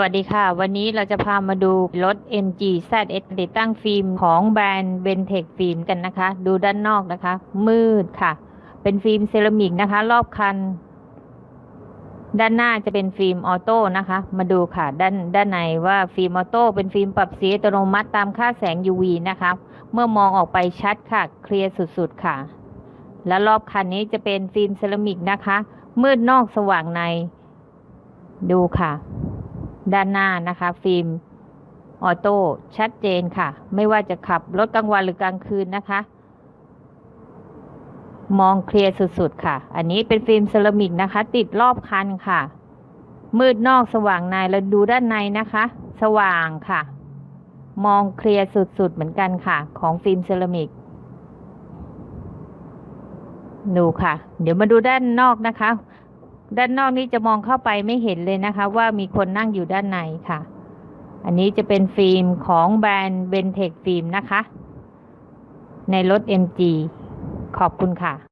วัสดีค่ะ วันนี้เราจะพามาดูรถ MG ZS ติดตั้งฟิล์มของแบรนด์ Ventec ฟิล์มกันนะคะ ดูด้านนอกนะคะ มืดค่ะ เป็นฟิล์มเซรามิกนะคะ รอบคัน ด้านหน้าจะเป็นฟิล์มออโต้นะคะ มาดูค่ะ ด้านด้านในว่าฟิล์มออโต้เป็นฟิล์มปรับสีอัตโนมัติตามค่าแสง UV นะคะ เมื่อมองออกไปชัดค่ะ เคลียร์สุดๆค่ะ และรอบคันนี้จะเป็นฟิล์มเซรามิกนะคะ มืดนอกสว่างใน ดูค่ะ ด้านหน้านะคะ ฟิล์มออโต้ชัดเจนค่ะ ไม่ว่าจะขับรถกลางวันหรือกลางคืนนะคะ มองเคลียร์สุดๆค่ะ อันนี้เป็นฟิล์มเซรามิกนะคะ ติดรอบคันค่ะ มืดนอกสว่างในแล้วดูด้านในนะคะ สว่างค่ะ มองเคลียร์สุดๆเหมือนกันค่ะ ของฟิล์มเซรามิกดูค่ะ เดี๋ยวมาดูด้านนอกนะคะ ด้านนอกนี้จะมองเข้าไปไม่เห็นเลยนะคะ ว่ามีคนนั่งอยู่ด้านในค่ะ อันนี้จะเป็นฟิล์มของแบรนด์เบนเทคฟิล์มนะคะ ในรถ MG ขอบคุณค่ะ